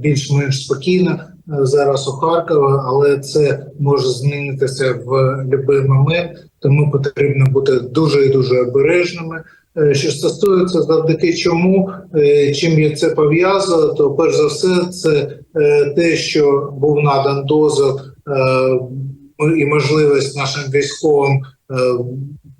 більш-менш спокійно е, зараз у Харкові, але це може змінитися в будь-який момент. Тому потрібно бути дуже і дуже обережними. Е, Що стосується завдяки чому, е, чим я це пов'язую, то перш за все, це те, що був надан дозвіл і можливість нашим військовим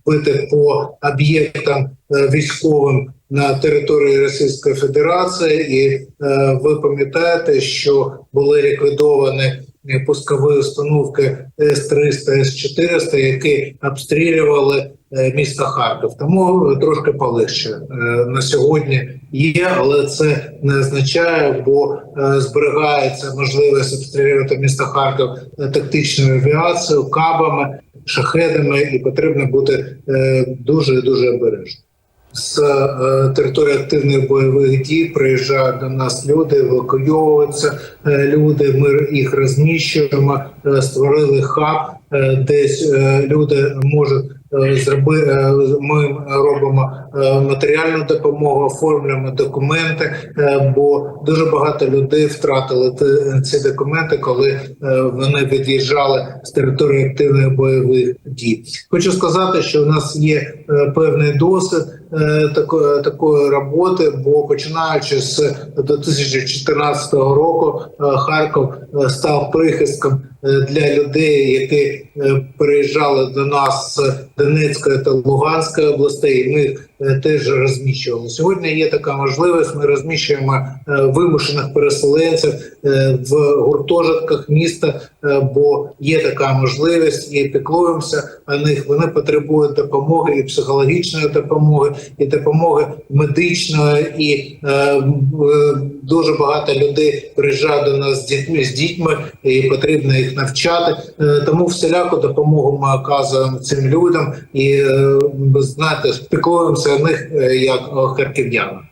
бити по об'єктам військовим на території Російської Федерації, і е, ви пам'ятаєте, що були ліквідовані е, пускові установки С-300, С-400, які обстрілювали е, місто Харків. Тому трошки полегше е, на сьогодні є, але це не означає, бо зберігається можливість обстрілювати місто Харків тактичною авіацією, кабами, шахедами, і потрібно бути дуже дуже обережним. З е, території активних бойових дій приїжджають до нас люди, евакуйовуються е, люди. Ми їх розміщуємо, е, створили хаб, десь люди можуть Ми робимо е, матеріальну допомогу, оформлюємо документи, е, бо дуже багато людей втратили ці документи, коли е, вони від'їжджали з території активних бойових дій. Хочу сказати, що у нас є е, певний досвід е, такої такої роботи, бо починаючи з 2014 року, е, Харків е, став прихистком е, для людей, які е, переїжджали до нас з Донецької та Луганської областей. Ми теж розміщували. Сьогодні є така можливість. Ми розміщуємо е, вимушених переселенців е, в гуртожитках міста, е, бо є така можливість і піклуємося о них. Вони потребують допомоги і психологічної допомоги, і допомоги медичної, і е, е, дуже багато людей приїжджають до нас з дітьми з дітьми, і потрібно їх навчати. Е, Тому всіляку допомогу ми оказуємо цим людям і е, знаєте, піклуємося о них е, як о харків'янах.